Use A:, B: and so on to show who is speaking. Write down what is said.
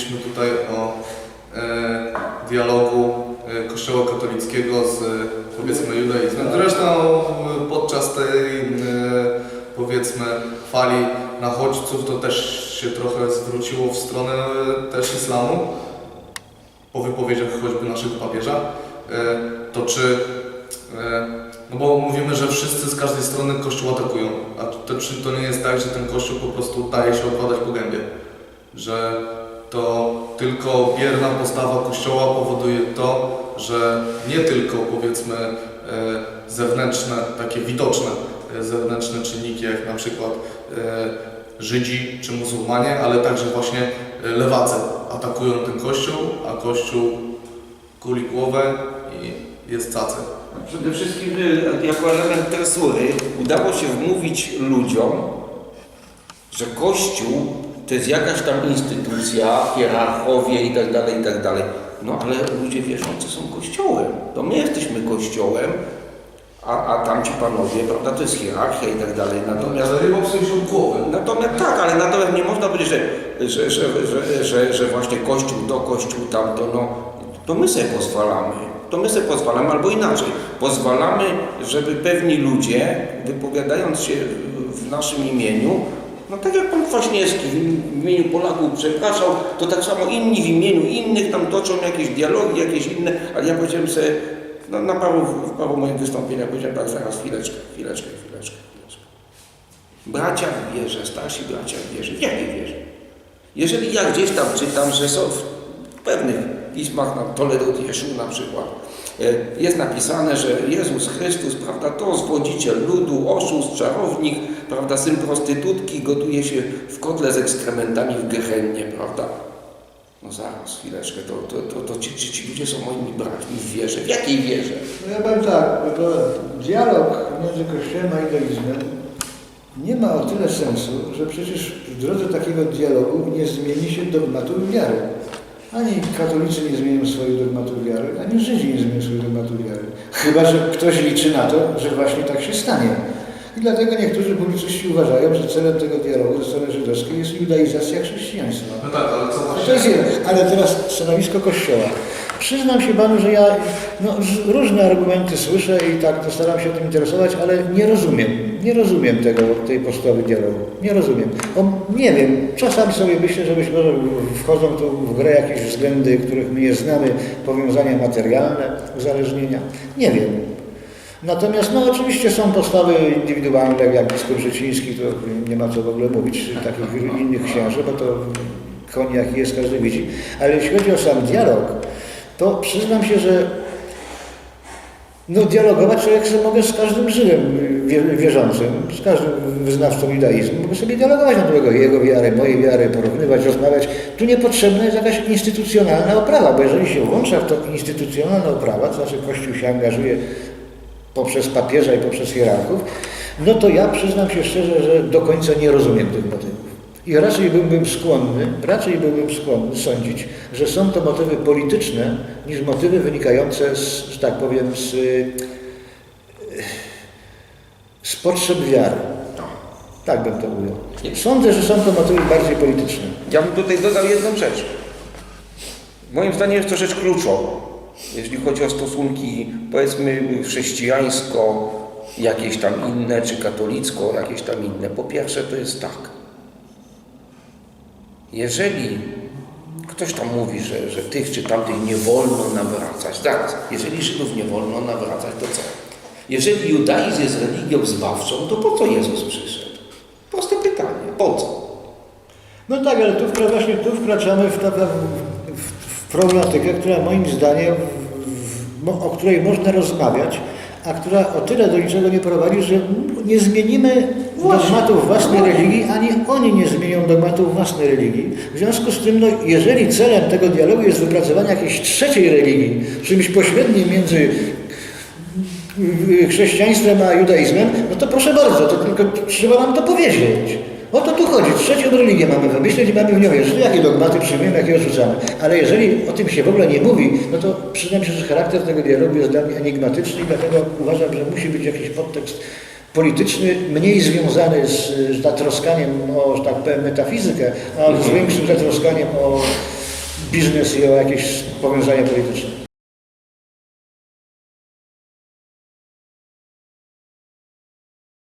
A: mówiliśmy tutaj o e, dialogu e, Kościoła katolickiego z powiedzmy judaizmem. Zresztą e, podczas tej powiedzmy fali nachodźców to też się trochę zwróciło w stronę też islamu po wypowiedziach choćby naszego papieża. To czy no bo mówimy, że wszyscy z każdej strony Kościół atakują, a to, czy to nie jest tak, że ten Kościół po prostu daje się okładać po gębie? Że to tylko bierna postawa Kościoła powoduje to, że nie tylko powiedzmy e, zewnętrzne, takie widoczne e, zewnętrzne czynniki, jak na przykład e, Żydzi czy muzułmanie, ale także właśnie lewacy atakują ten Kościół, a Kościół kuli głowę i jest cacy.
B: Przede wszystkim y, jako element tresury udało się wmówić ludziom, że Kościół to jest jakaś tam instytucja, hierarchowie i tak dalej, i tak dalej. No ale ludzie wierzący są Kościołem. To my jesteśmy Kościołem, a, a tamci panowie, prawda, to jest hierarchia i tak dalej. Natomiast
A: Ale popsuj się głowy.
B: Natomiast tak, ale natomiast nie można powiedzieć, że, że, że, że, że, właśnie Kościół to, Kościół tamto, no to my sobie pozwalamy. To my sobie pozwalamy, albo inaczej. Pozwalamy, żeby pewni ludzie, wypowiadając się w naszym imieniu, no tak jak Kwaśniewski w imieniu Polaków przepraszał, to tak samo inni w imieniu innych tam toczą jakieś dialogi, jakieś inne, ale ja powiedziałem sobie, no na paru, w paru moich wystąpieniach powiedziałem tak, zaraz chwileczkę, chwileczkę, chwileczkę, chwileczkę. Bracia w wierze, starsi bracia w wierze. W jakiej wierze? Jeżeli ja gdzieś tam czytam, że są w pewnych pismach, na Toledo Jeszu na przykład, e, jest napisane, że Jezus Chrystus, prawda, to zwodziciel ludu, oszust, czarownik, prawda, syn prostytutki, gotuje się w kotle z ekskrementami w Gehennie, prawda. No zaraz, chwileczkę, to, to, to, to ci, ci, ci ludzie są moimi braćmi w wierze. W jakiej wierze?
C: No ja powiem tak, to dialog między Kościołem a judaizmem nie ma o tyle sensu, że przecież w drodze takiego dialogu nie zmieni się dogmatów wiary. Ani katolicy nie zmienią swoich dogmatów wiary, ani Żydzi nie zmienią swoich dogmatów wiary. Chyba, że ktoś liczy na to, że właśnie tak się stanie. I dlatego niektórzy publicyści uważają, że celem tego dialogu ze strony żydowskiej jest judaizacja chrześcijaństwa.
A: No tak, ale co
C: To
A: właśnie...
C: jest jeden. Ale teraz stanowisko Kościoła. Przyznam się Panu, że ja no, różne argumenty słyszę i tak to staram się tym interesować, ale nie rozumiem. Nie rozumiem tego, tej postawy dialogu. Nie rozumiem. Nie wiem, czasami sobie myślę, że być może wchodzą tu w grę jakieś względy, których my nie znamy, powiązania materialne, uzależnienia. Nie wiem. Natomiast no oczywiście są postawy indywidualne, jak biskup Życiński, to nie ma co w ogóle mówić, czy takich innych księży, bo to jaki jest, każdy widzi. Ale jeśli chodzi o sam dialog, to przyznam się, że no dialogować człowiek sobie mogę z każdym wie- wierzącym, z każdym wyznawcą judaizmu. Mogę sobie dialogować na temat jego wiary, mojej wiary, porównywać, rozmawiać. Tu niepotrzebna jest jakaś instytucjonalna oprawa, bo jeżeli się włącza w to instytucjonalna oprawa, to znaczy Kościół się angażuje poprzez papieża i poprzez hierarchów, no to ja przyznam się szczerze, że do końca nie rozumiem tych motywów. I raczej byłbym skłonny, raczej byłbym skłonny sądzić, że są to motywy polityczne niż motywy wynikające z, że tak powiem, z, z potrzeb wiary. Tak bym to ujął. Sądzę, że są to motywy bardziej polityczne.
B: Ja bym tutaj dodał jedną rzecz. Moim zdaniem jest to rzecz kluczowa, jeśli chodzi o stosunki, powiedzmy, chrześcijańsko, jakieś tam inne, czy katolicko, jakieś tam inne. Po pierwsze, to jest tak. Jeżeli ktoś tam mówi, że, że tych czy tamtych nie wolno nawracać, zaraz, jeżeli Żydów nie wolno nawracać, to co? Jeżeli judaizm jest religią zbawczą, to po co Jezus przyszedł? Proste pytanie. Po co?
C: No tak, ale tu właśnie tu wkraczamy w, w, w problematykę, która moim zdaniem, w, o której można rozmawiać, a która o tyle do niczego nie prowadzi, że nie zmienimy dogmatów własnej religii, ani oni nie zmienią dogmatów własnej religii. W związku z tym, no, jeżeli celem tego dialogu jest wypracowanie jakiejś trzeciej religii, czymś pośrednim między chrześcijaństwem a judaizmem, no to proszę bardzo, to tylko trzeba nam to powiedzieć. O to tu chodzi. Trzecią religię mamy wymyślić i mamy w nią wierzyć. Jakie dogmaty przyjmiemy, jakie odrzucamy. Ale jeżeli o tym się w ogóle nie mówi, no to przyznam się, że charakter tego dialogu jest dla mnie enigmatyczny i dlatego uważam, że musi być jakiś podtekst polityczny, mniej związany z, z zatroskaniem o, że tak powiem, metafizykę, a z większym zatroskaniem o biznes i o jakieś powiązania polityczne.